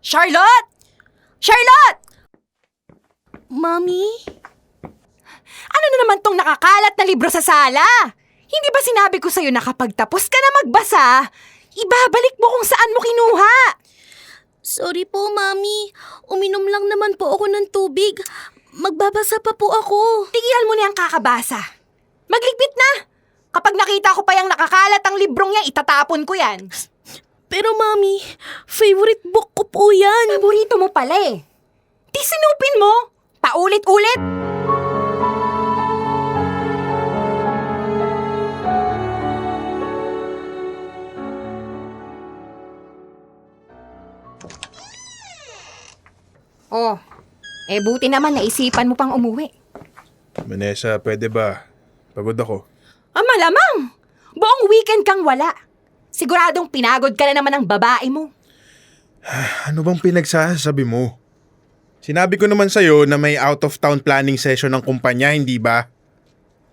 Charlotte! Charlotte! Mami? Ano na naman tong nakakalat na libro sa sala? Hindi ba sinabi ko sa'yo na kapag tapos ka na magbasa, ibabalik mo kung saan mo kinuha? Sorry po, Mami. Uminom lang naman po ako ng tubig. Magbabasa pa po ako. Tigilan mo na yung kakabasa. Magligpit na! Kapag nakita ko pa yung nakakalat ang librong yan, itatapon ko yan. Pero Mami, favorite book ko po yan. Paborito mo pala eh. Di sinupin mo! Paulit-ulit! Oh, eh buti naman naisipan mo pang umuwi. Vanessa, pwede ba? Pagod ako. Ah, malamang! Buong weekend kang wala. Siguradong pinagod ka na naman ng babae mo. Ano bang pinagsasabi mo? Sinabi ko naman sa'yo na may out-of-town planning session ng kumpanya, hindi ba?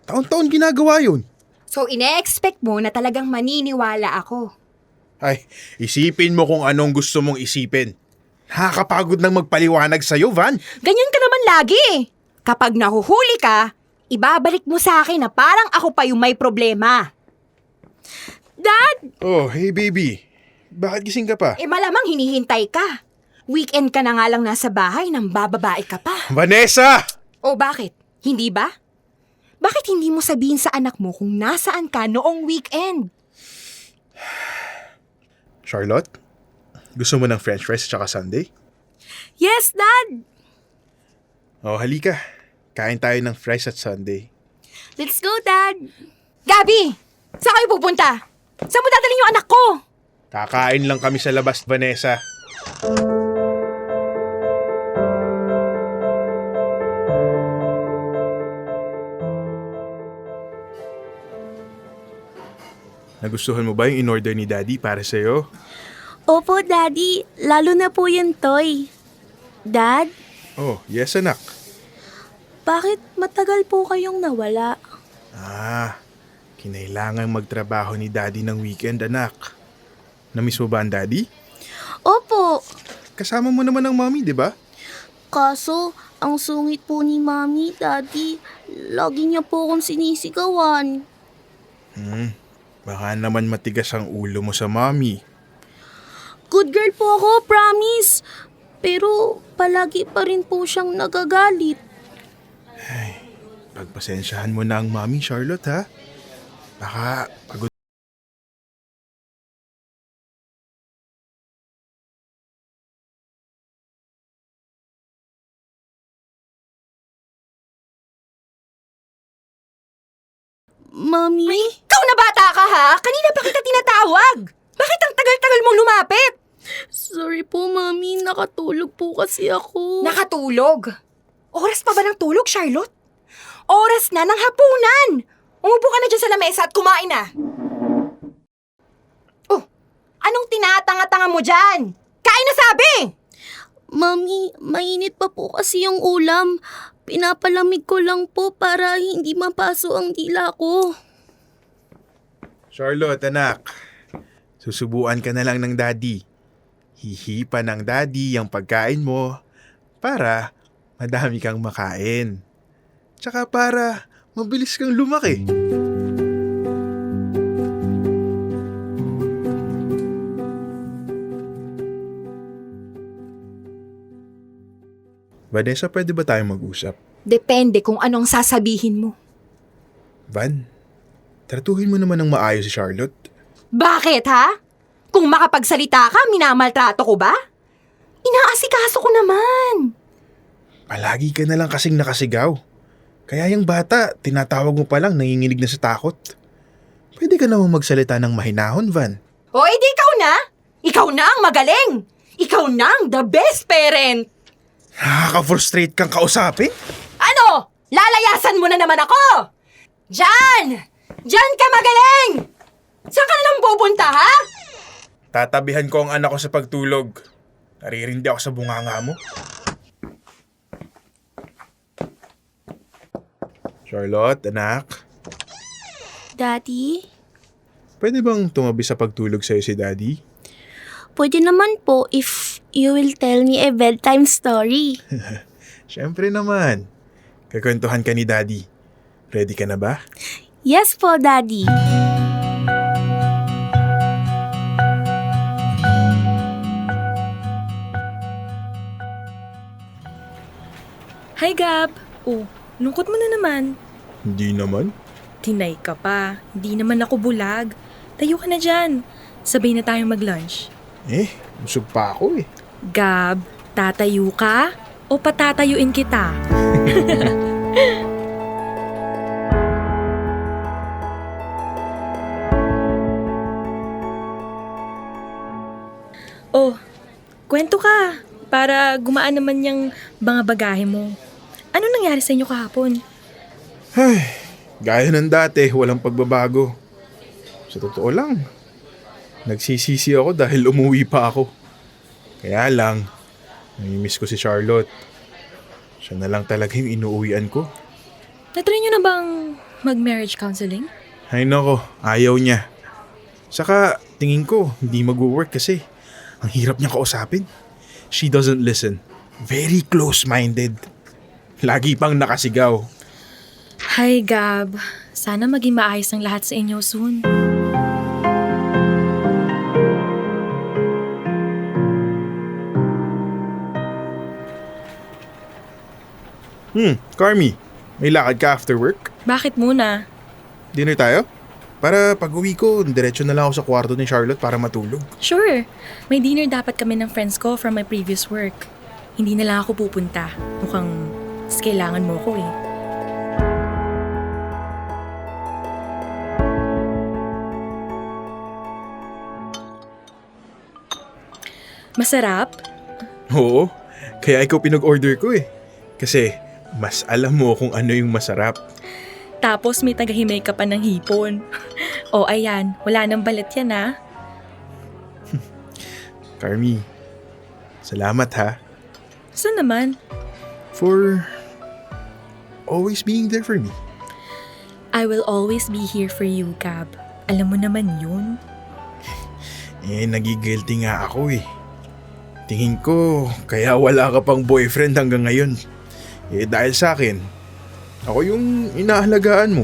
Taon-taon ginagawa yun. So, ine-expect mo na talagang maniniwala ako. Ay, isipin mo kung anong gusto mong isipin. Nakakapagod nang magpaliwanag sa'yo, Van. Ganyan ka naman lagi. Kapag nahuhuli ka, ibabalik mo sa akin na parang ako pa yung may problema. Dad! Oh, hey baby. Bakit gising ka pa? Eh malamang hinihintay ka. Weekend ka na nga lang nasa bahay nang bababae ka pa. Vanessa! O bakit? Hindi ba? Bakit hindi mo sabihin sa anak mo kung nasaan ka noong weekend? Charlotte? Gusto mo ng french fries tsaka sundae? Yes, Dad! Oh, halika. Kain tayo ng fries at sundae. Let's go, Dad! Gabi! Saan kayo pupunta? Saan mo dadalhin yung anak ko? Kakain lang kami sa labas, Vanessa. Nagustuhan mo ba yung in-order ni Daddy para sa'yo? Opo, Daddy. Lalo na po yung toy. Dad, Oh, yes anak. bakit matagal po kayong nawala? Ah, kinailangan magtrabaho ni Daddy ng weekend, anak. Namiss mo ba ang Daddy? Opo. Kasama mo naman ang mommy, di ba? Kaso, ang sungit po ni Mami, Daddy. Lagi niya po akong sinisigawan. Hmm, baka naman matigas ang ulo mo sa mommy. Good girl po ako, promise. Pero palagi pa rin po siyang nagagalit. Pagpasensyahan mo na ang mommy, Charlotte, ha? Baka pagod Mami? Ay, ikaw na bata ka ha? Kanina pa kita tinatawag. Bakit ang tagal-tagal mong lumapit? Sorry po, Mami. Nakatulog po kasi ako. Nakatulog. Oras pa ba ng tulog, Charlotte? Oras na ng hapunan. Umupo ka na dyan sa lamesa at kumain na. Oh, anong tinatanga-tanga mo dyan? Kain na sabi! Mami, mainit pa po kasi yung ulam. Pinapalamig ko lang po para hindi mapaso ang dila ko. Charlotte, anak. Susubuan ka na lang ng daddy. Hihipa ng daddy ang pagkain mo para madami kang makain. Tsaka para mabilis kang lumaki. Vanessa, pwede ba tayong mag-usap? Depende kung anong sasabihin mo. Van, tratuhin mo naman ng maayos si Charlotte. Bakit, ha? Kung makapagsalita ka, minamaltrato ko ba? Inaasikaso ko naman. Palagi ka na lang kasing nakasigaw. Kaya yung bata, tinatawag mo pa lang, nanginginig na sa takot. Pwede ka naman magsalita ng mahinahon, Van. O, edi ikaw na? Ikaw na ang magaling! Ikaw na ang the best parent! Nakaka-frustrate kang kausapin? Ano? Lalayasan mo na naman ako! Diyan! Diyan ka magaling! Saan ka lang pupunta, ha? Tatabihan ko ang anak ko sa pagtulog. Naririndi ako sa bunganga mo. Charlotte, anak. Daddy? Pwede bang tumabi sa pagtulog sa'yo si Daddy? pwede naman po if you will tell me a bedtime story. Siyempre naman. Kakwentuhan ka ni Daddy. Ready ka na ba? Yes po, Daddy. Hi, Gab. Oh, lungkot mo na naman. Hindi naman. Tinay ka pa. Hindi naman ako bulag. Tayo ka na dyan. Sabay na tayong mag-lunch. Eh, busog pa ako eh. Gab, tatayo ka? O patatayuin kita? oh, kwento ka. Para gumaan naman yung mga bagahe mo. Ano nangyari sa inyo kahapon? Ay, gaya ng dati, walang pagbabago. Sa totoo lang, nagsisisi ako dahil umuwi pa ako. Kaya lang, namimiss ko si Charlotte. Siya na lang talaga yung inuuwian ko. Natry nyo na bang mag-marriage counseling? Ay nako, ayaw niya. Saka, tingin ko, hindi mag-work kasi. Ang hirap niyang kausapin. She doesn't listen. Very close-minded. Lagi pang nakasigaw. Hi, Gab. Sana maging maayos ang lahat sa inyo soon. Hmm, Carmi, may lakad ka after work? Bakit muna? Dinner tayo? Para pag uwi ko, diretso na lang ako sa kwarto ni Charlotte para matulog. Sure. May dinner dapat kami ng friends ko from my previous work. Hindi na lang ako pupunta. Mukhang mas kailangan mo ko eh. Masarap? Oo, kaya ikaw pinag-order ko eh. Kasi mas alam mo kung ano yung masarap. Tapos may tagahimay ka pa ng hipon. o ayan, wala nang balat yan ah. Carmi, salamat ha Saan naman? for always being there for me. I will always be here for you, Gab. Alam mo naman yun. Eh, nagigilty nga ako eh. Tingin ko, kaya wala ka pang boyfriend hanggang ngayon. Eh, dahil sa akin, ako yung inaalagaan mo.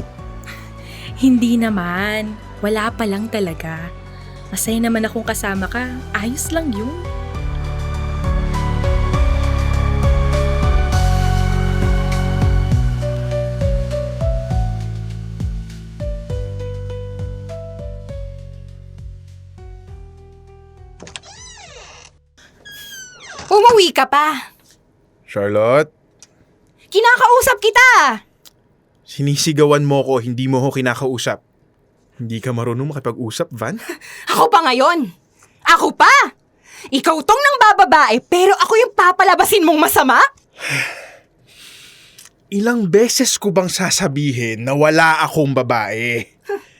Hindi naman. Wala pa lang talaga. Masaya naman akong kasama ka. Ayos lang yun. Umuwi ka pa. Charlotte, Kinakausap kita. sinisigawan mo ko, hindi mo ko kinakausap. Hindi ka marunong makipag-usap, Van? Ako pa ngayon. Ako pa. Ikaw tong nang bababae pero ako yung papalabasin mong masama? Ilang beses ko bang sasabihin na wala akong babae?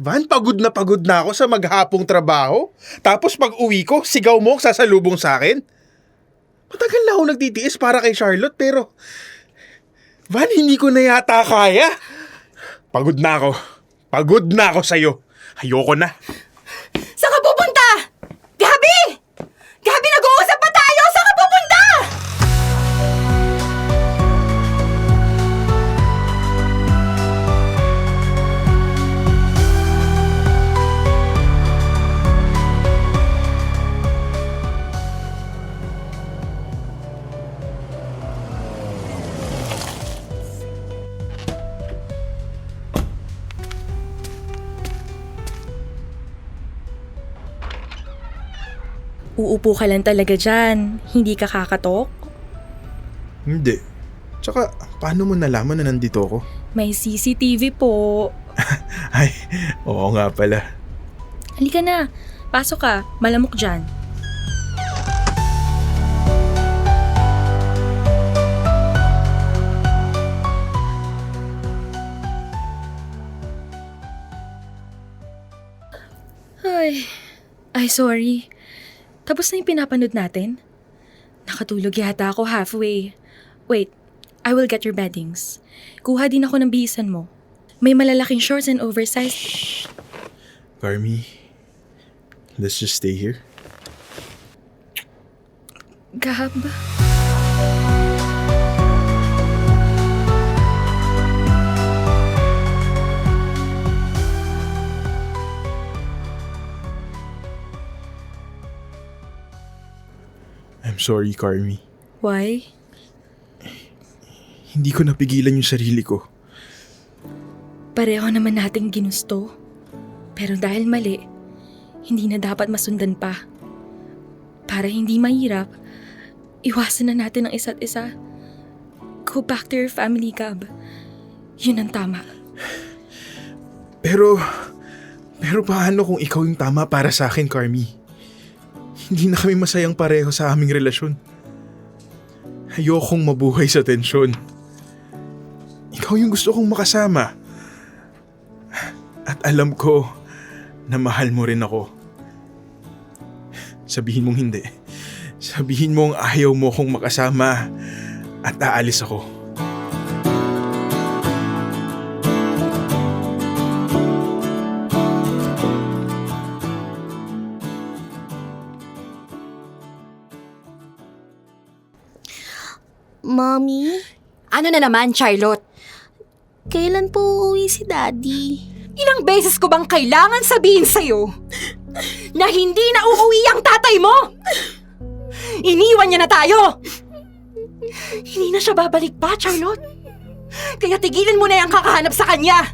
Van, pagod na pagod na ako sa maghapong trabaho. Tapos pag uwi ko, sigaw mo ang sasalubong sa akin. Matagal na ako nagtitiis para kay Charlotte pero... Van, hindi ko na yata kaya. Pagod na ako. Pagod na ako sa'yo. Ayoko na. Uupo ka lang talaga dyan. Hindi ka kakatok. Hindi. Tsaka, paano mo nalaman na nandito ako? May CCTV po. Ay, oo nga pala. Halika na. Pasok ka. Malamok dyan. Ay, ay sorry. Tapos na yung pinapanood natin? Nakatulog yata ako halfway. Wait, I will get your beddings. Kuha din ako ng bihisan mo. May malalaking shorts and oversized... Shh! Carmi, let's just stay here. Gab... sorry, Carmi. Why? Hindi ko napigilan yung sarili ko. Pareho naman nating ginusto. Pero dahil mali, hindi na dapat masundan pa. Para hindi mahirap, iwasan na natin ang isa't isa. Go back to your family, Gab. Yun ang tama. Pero, pero paano kung ikaw yung tama para sa akin, Carmi? Hindi na kami masayang pareho sa aming relasyon. Ayokong mabuhay sa tensyon. Ikaw yung gusto kong makasama. At alam ko na mahal mo rin ako. Sabihin mong hindi. Sabihin mong ayaw mo kong makasama at aalis ako. Mommy, Ano na naman, Charlotte? kailan po uuwi si Daddy? Ilang beses ko bang kailangan sabihin sa'yo na hindi na uuwi ang tatay mo? Iniwan niya na tayo! Hindi na siya babalik pa, Charlotte. Kaya tigilan mo na yung kakahanap sa kanya.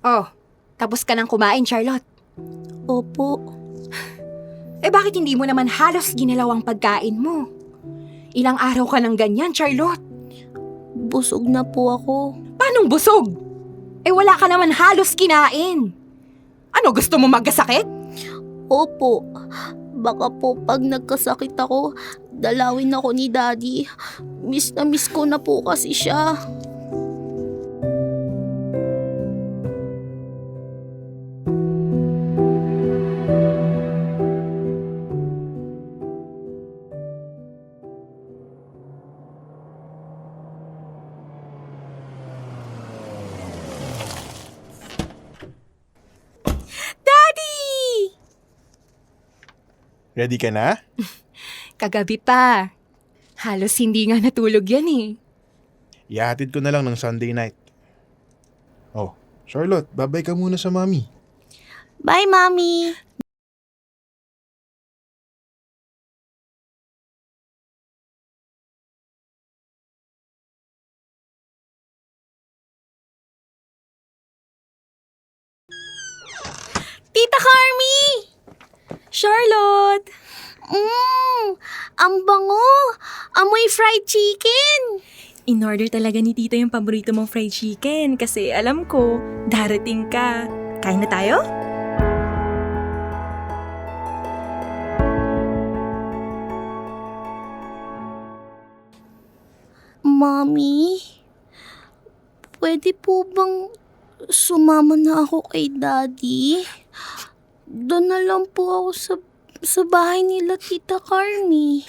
Oh, tapos ka nang kumain, Charlotte. Opo, Eh bakit hindi mo naman halos ginalaw ang pagkain mo? Ilang araw ka nang ganyan, Charlotte. busog na po ako. Paanong busog? Eh wala ka naman halos kinain. Ano, gusto mo magkasakit? Opo, baka po pag nagkasakit ako, dalawin ako ni Daddy. Miss na miss ko na po kasi siya. Ready ka na? Kagabi pa. Halos hindi nga natulog yan eh. Ihatid ko na lang ng Sunday night. Oh, Charlotte, babay ka muna sa mami. Bye, Mommy! Tita Carmi! Charlotte! Mmm, ang bango! Amoy fried chicken! In-order talaga ni Tito yung paborito mong fried chicken kasi alam ko, darating ka. Kain na tayo? Mommy, pwede po bang sumama na ako kay Daddy? Doon na lang po ako sa, sa bahay nila Tita Carmi.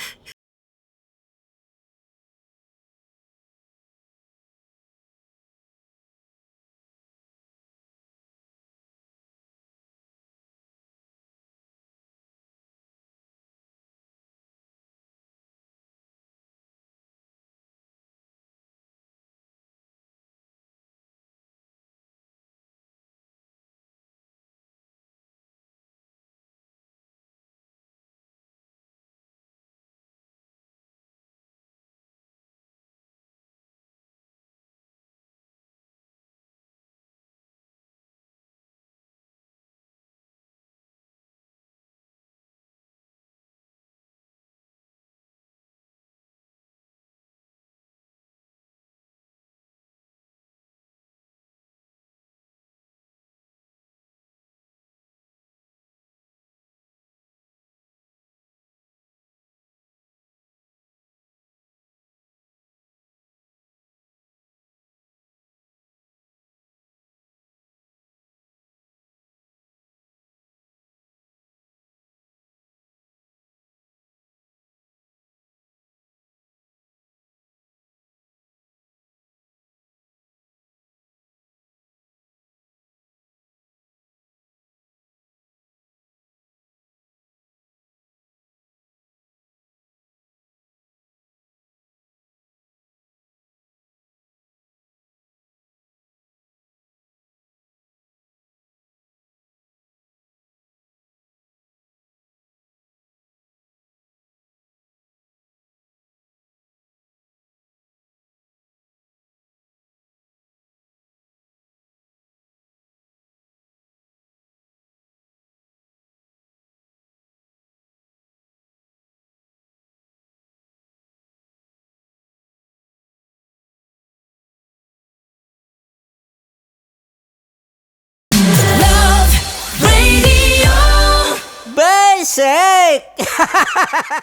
Sick!